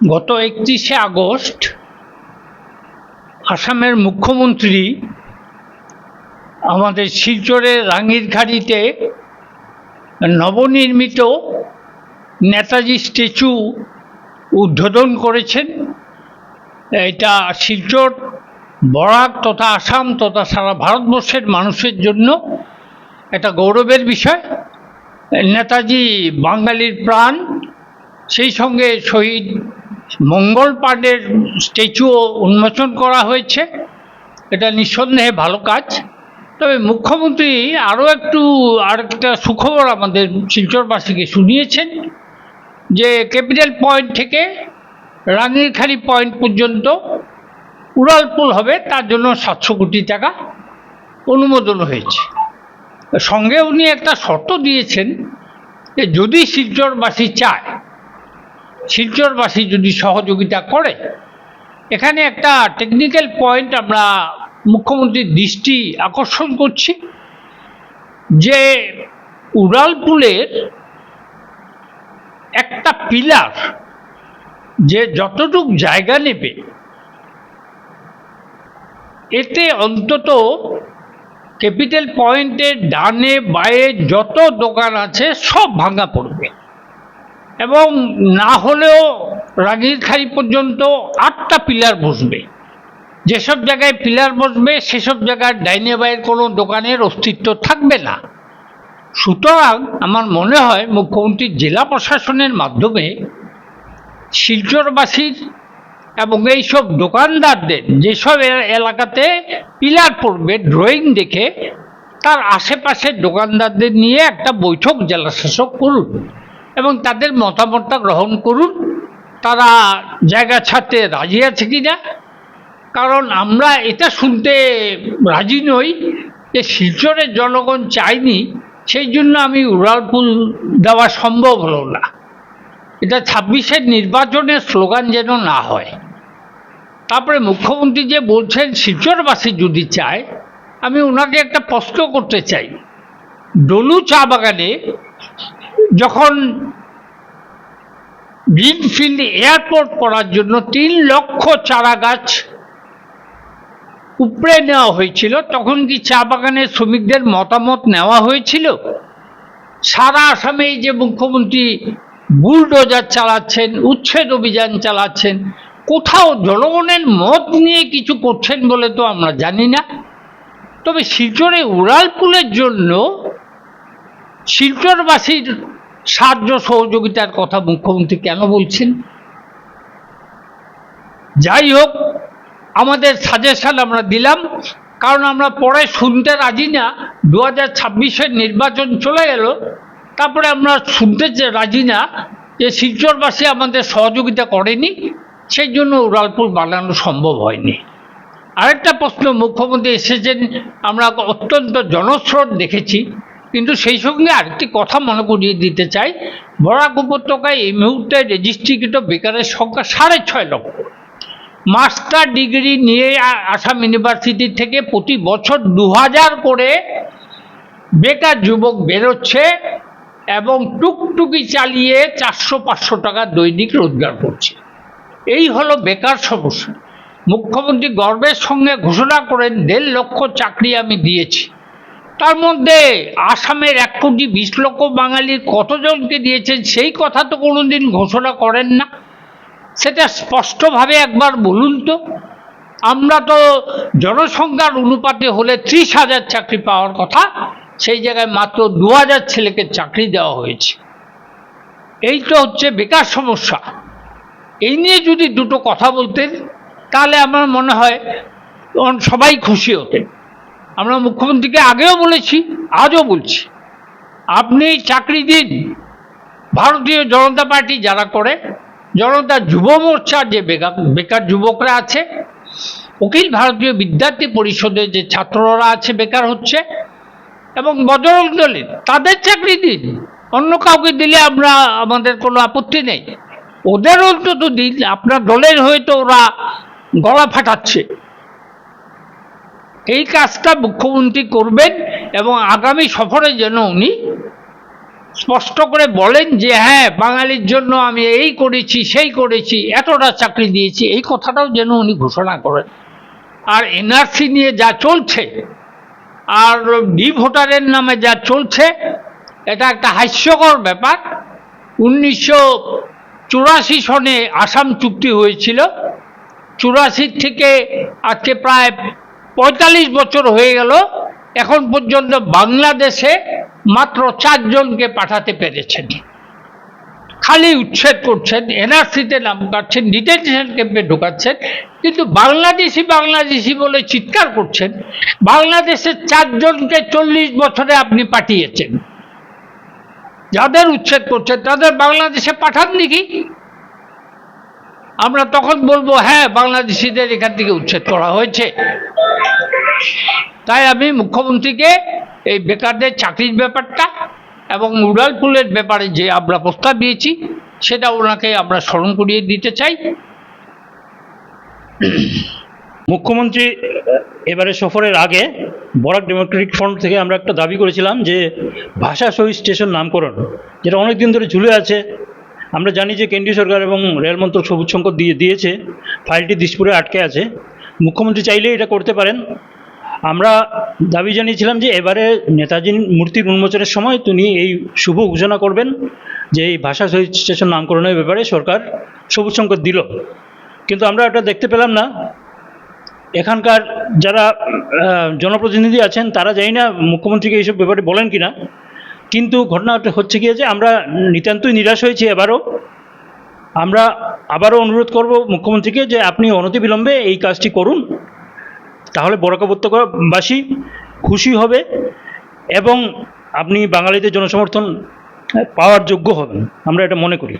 গত একত্রিশে আগস্ট আসামের মুখ্যমন্ত্রী আমাদের শিলচরের রাঙ্গিরখাড়িতে নবনির্মিত নেতাজি স্ট্যাচু উদ্বোধন করেছেন। এটা শিলচর, বরাক তথা আসাম তথা সারা ভারতবর্ষের মানুষের জন্য এটা গৌরবের বিষয়। নেতাজি বাঙালির প্রাণ, সেই সঙ্গে শহীদ মঙ্গল পাণ্ডের স্ট্যাচুও উন্মোচন করা হয়েছে। এটা নিঃসন্দেহে ভালো কাজ। তবে মুখ্যমন্ত্রী আরও একটু, আরেকটা সুখবর আমাদের শিলচরবাসীকে শুনিয়েছেন, যে ক্যাপিটাল পয়েন্ট থেকে রাঙ্গিরখাড়ি পয়েন্ট পর্যন্ত উড়ালপুল হবে, তার জন্য সাতশো কোটি টাকা অনুমোদন হয়েছে। সঙ্গে উনি একটা শর্ত দিয়েছেন যে যদি শিলচরবাসী চায় শিলচরবাসী যদি সহযোগিতা করে, এখানে একটা টেকনিক্যাল পয়েন্ট আমরা মুখ্যমন্ত্রীর দৃষ্টি আকর্ষণ করছি, যে উড়ালপুলের একটা পিলার যে যতটুক জায়গা নেবে, এতে অন্তত ক্যাপিটাল পয়েন্টের ডানে, বায়ে যত দোকান আছে সব ভাঙা পড়বে। এবং না হলেও রাগিরখাড়ি পর্যন্ত আটটা পিলার বসবে। যেসব জায়গায় পিলার বসবে, সেসব জায়গায় ডাইনে বাইয়ের কোনো দোকানের অস্তিত্ব থাকবে না। সুতরাং আমার মনে হয় মুখ্যমন্ত্রী জেলা প্রশাসনের মাধ্যমে শিলচরবাসীর এবং এইসব দোকানদারদের যেসব এলাকাতে পিলার পড়বে, ড্রয়িং দেখে, তার আশেপাশের দোকানদারদের নিয়ে একটা বৈঠক জেলা শাসক করুন। এবং তাদের মতামতটা গ্রহণ করুন। তারা জায়গা ছাড়তে রাজি আছে কি না কারণ আমরা এটা শুনতে রাজি নই যে শিলচরের জনগণ চায়নি, সেই জন্য আমি উড়ালপুল দেওয়া সম্ভব হলো না। এটা ছাব্বিশের নির্বাচনের স্লোগান যেন না হয়। তারপরে মুখ্যমন্ত্রী যে বলছেন, শিলচরবাসী যদি চায়, আমি ওনাকে একটা প্রশ্ন করতে চাই। ডলু চা বাগানে যখন গ্রিনফিল্ড এয়ারপোর্ট করার জন্য তিন লক্ষ চারা গাছ উপড়ে নেওয়া হয়েছিল। তখন কি চা বাগানের শ্রমিকদের মতামত নেওয়া হয়েছিল? সারা আসামে যে মুখ্যমন্ত্রী বুলডোজার চালাচ্ছেন, উচ্ছেদ অভিযান চালাচ্ছেন, কোথাও জনগণের মত নিয়ে কিছু করছেন বলে তো আমরা জানি না। তবে শিলচরে উড়ালপুলের জন্য শিলচরবাসীর সাহায্য সহযোগিতার কথা মুখ্যমন্ত্রী কেন বলছেন? যাই হোক, আমাদের সাজেশন আমরা দিলাম, কারণ আমরা পরে শুনতে রাজি না। দু হাজার ছাব্বিশের নির্বাচন চলে গেল, তারপরে আমরা শুনতে রাজি না, যে শিলচরবাসী আমাদের সহযোগিতা করেনি, সেই জন্য উড়ালপুর বানানো সম্ভব হয়নি। আরেকটা প্রশ্ন মুখ্যমন্ত্রী এসেছেন, আমরা অত্যন্ত জনস্রোত দেখেছি। কিন্তু সেই সঙ্গে আরেকটি কথা মনে করিয়ে দিতে চাই। বরাক উপত্যকায় এই মুহূর্তে রেজিস্ট্রিকৃত বেকারের সংখ্যা সাড়ে ছয় লক্ষ। মাস্টার ডিগ্রি নিয়ে আসাম ইউনিভার্সিটি থেকে প্রতি বছর দু হাজার করে বেকার যুবক বেরোচ্ছে এবং টুকটুকি চালিয়ে চারশো পাঁচশো টাকা দৈনিক রোজগার করছে। এই হলো বেকার সমস্যা। মুখ্যমন্ত্রী গর্বের সঙ্গে ঘোষণা করেন, দেড় লক্ষ চাকরি আমি দিয়েছি। তার মধ্যে আসামের এক কোটি বিশ লক্ষ বাঙালির কতজনকে দিয়েছেন সেই কথা তো কোনোদিন ঘোষণা করেন না। সেটা স্পষ্টভাবে একবার বলুন তো। আমরা তো জনসংখ্যার অনুপাতে হলে ত্রিশ হাজার চাকরি পাওয়ার কথা, সেই জায়গায় মাত্র দু হাজার ছেলেকে চাকরি দেওয়া হয়েছে। এই তো হচ্ছে বেকার সমস্যা। এই নিয়ে যদি দুটো কথা বলতেন, তাহলে আমার মনে হয় সবাই খুশি হতেন। আমরা মুখ্যমন্ত্রীকে আগেও বলেছি, আজও বলছি। আপনি চাকরি দিন। ভারতীয় জনতা পার্টি যারা করে, জনতা যুব মোর্চার যে বেকার বেকার যুবকরা আছে অখিল ভারতীয় বিদ্যার্থী পরিষদের যে ছাত্ররা আছে, বেকার হচ্ছে, এবং বজরং দলের, তাদের চাকরি দিন। অন্য কাউকে দিলে আমরা, আমাদের কোনো আপত্তি নেই। ওদের অন্তত দিন, আপনার দলের হয়ে তো ওরা গলা ফাটাচ্ছে। এই কাজটা মুখ্যমন্ত্রী করবেন এবং আগামী সফরে যেন উনি স্পষ্ট করে বলেন যে হ্যাঁ বাঙালির জন্য আমি এই করেছি, সেই করেছি, এতটা চাকরি দিয়েছি, এই কথাটাও যেন উনি ঘোষণা করেন। আর এনআরসি নিয়ে যা চলছে, আর ডি ভোটারের নামে যা চলছে, এটা একটা হাস্যকর ব্যাপার। উনিশশো চুরাশি সনে আসাম চুক্তি হয়েছিল। চুরাশি থেকে আজকে প্রায় পঁয়তাল্লিশ বছর হয়ে গেল, এখন পর্যন্ত বাংলাদেশে মাত্র চারজনকে পাঠাতে পেরেছেন। খালি উচ্ছেদ করছেন, এনআরসিতে নাম কাটছেন, ডিটেনশন ক্যাম্পে ঢোকাচ্ছেন, কিন্তু বাংলাদেশি বাংলাদেশি বলে চিৎকার করছেন, বাংলাদেশের চারজনকে চল্লিশ বছরে আপনি পাঠিয়েছেন। যাদের উচ্ছেদ করছেন, তাদের বাংলাদেশে পাঠান নাকি আমরা তখন বলব হ্যাঁ বাংলাদেশিদের এখান থেকে উচ্ছেদ করা হয়েছে। তাই আমি মুখ্যমন্ত্রীকে এই বেকারদের চাকরির ব্যাপারটা এবং উড়ালপুলের ব্যাপারে যে আমরা প্রস্তাব দিয়েছি, সেটা ওনাকে আমরা স্মরণ করিয়ে দিতে চাই। মুখ্যমন্ত্রী, এবারে সফরের আগে বরাক ডেমোক্রেটিক ফ্রন্ট থেকে আমরা একটা দাবি করেছিলাম যে ভাষা শহীদ স্টেশন নামকরণ, যেটা অনেক দিন ধরে ঝুলে আছে আমরা জানি যে কেন্দ্রীয় সরকার এবং রেলমন্ত্রক সবুজ সংকট দিয়ে দিয়েছে। ফাইলটি দিসপুরে আটকে আছে। মুখ্যমন্ত্রী চাইলে এটা করতে পারেন। আমরা দাবি জানিয়েছিলাম যে এবারে নেতাজির মূর্তির উন্মোচনের সময় তিনি এই শুভ ঘোষণা করবেন যে এই ভাষা শহীদ স্টেশন নামকরণের ব্যাপারে সরকার সবুজ সংকট দিল। কিন্তু আমরা এটা দেখতে পেলাম না। এখানকার যারা জনপ্রতিনিধি আছেন, তারা জানি না মুখ্যমন্ত্রীকে এইসব ব্যাপারে বলেন কিনা। কিন্তু ঘটনাটা হচ্ছে গিয়ে যে আমরা নিতান্তই নিরাশ হয়েছি এবারও। আমরা আবারও অনুরোধ করব মুখ্যমন্ত্রীকে যে আপনি অনতিবিলম্বে এই কাজটি করুন। তাহলে বরাক উপত্যকাবাসী খুশি হবে এবং আপনি বাঙালিদের জনসমর্থন পাওয়ার যোগ্য হবেন। আমরা এটা মনে করি।